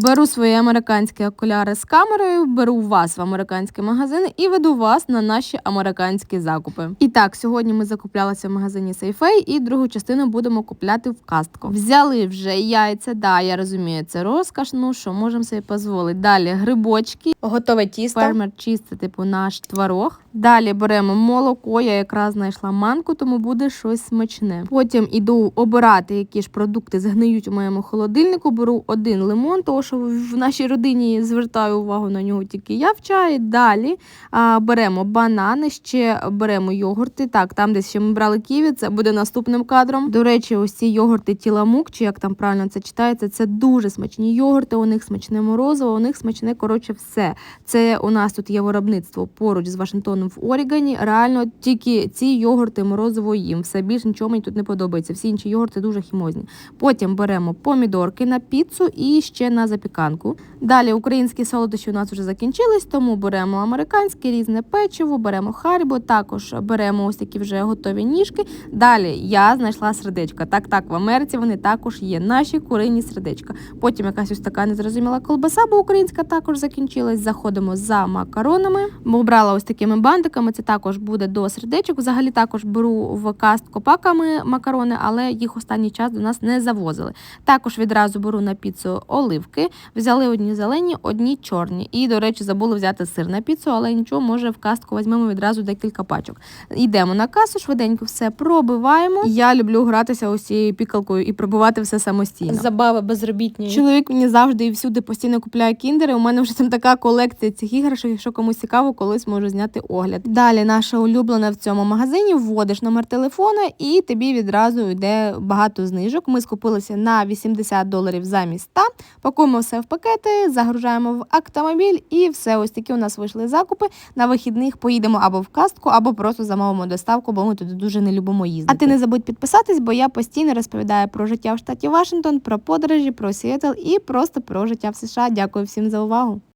Беру свої американські окуляри з камерою, беру вас в американський магазин і веду вас на наші американські закупи. І так, сьогодні ми закуплялися в магазині Сейфей, і другу частину будемо купляти в кастко. Взяли вже яйця. Да, я розумію, це розкаш. Ну що можемо собі дозволити. Далі грибочки, готове тісто. Фермер чисте, типу наш творог. Далі беремо молоко. Я якраз знайшла манку, тому буде щось смачне. Потім іду обирати, які ж продукти згниють у моєму холодильнику. Беру один лимон, тому що в нашій родині звертаю увагу на нього тільки я в чаї. Далі а, беремо банани, ще беремо йогурти. Так, там десь ще ми брали ківі, це буде наступним кадром. До речі, ось ці йогурти тіламук, чи як там правильно це читається, це дуже смачні йогурти. У них смачне морозиво, у них смачне коротше все. Це у нас тут є виробництво поруч з Вашингтоном в Орігані. Реально тільки ці йогурти морозиво їм. Все більш нічого мені тут не подобається. Всі інші йогурти дуже хімозні. Потім беремо помідорки на піцу і ще на запіканку. Далі українські солодощі у нас вже закінчились, тому беремо американське різне печиво, беремо харібо, також беремо ось такі вже готові ніжки. Далі я знайшла сердечка. Так, так, в Америці вони також є. Наші курині сердечка. Потім якась ось така незрозуміла колбаса, бо українська також закінчилась. Заходимо за макаронами. Бо брала ось такими бантиками. Це також буде до сердечок. Взагалі також беру в кастко паками макарони, але їх останній час до нас не завозили. Також відразу беру на піцу оливки. Взяли одні зелені, одні чорні. І, до речі, забули взяти сир на піцу, але нічого, може в кастку візьмемо відразу декілька пачок. Йдемо на касу, швиденько все пробиваємо. Я люблю гратися ось цією пікалкою і пробивати все самостійно. Забави безробітні. Чоловік мені завжди і всюди постійно купляє кіндери. У мене вже там така колекція цих іграшок. Якщо комусь цікаво, колись можу зняти огляд. Далі наша улюблена в цьому магазині. Вводиш номер телефона, і тобі відразу йде багато знижок. Ми скупилися на 80 доларів замість 100. Пакуємо все в пакети, загружаємо в автомобіль, і все. Ось такі у нас вийшли закупи. На вихідних поїдемо або в кастку, або просто замовимо доставку, бо ми туди дуже не любимо їздити. А ти не забудь підписатись, бо я постійно розповідаю про життя в штаті Вашингтон, про подорожі, про Сіетл і просто про життя в США. Дякую всім за увагу.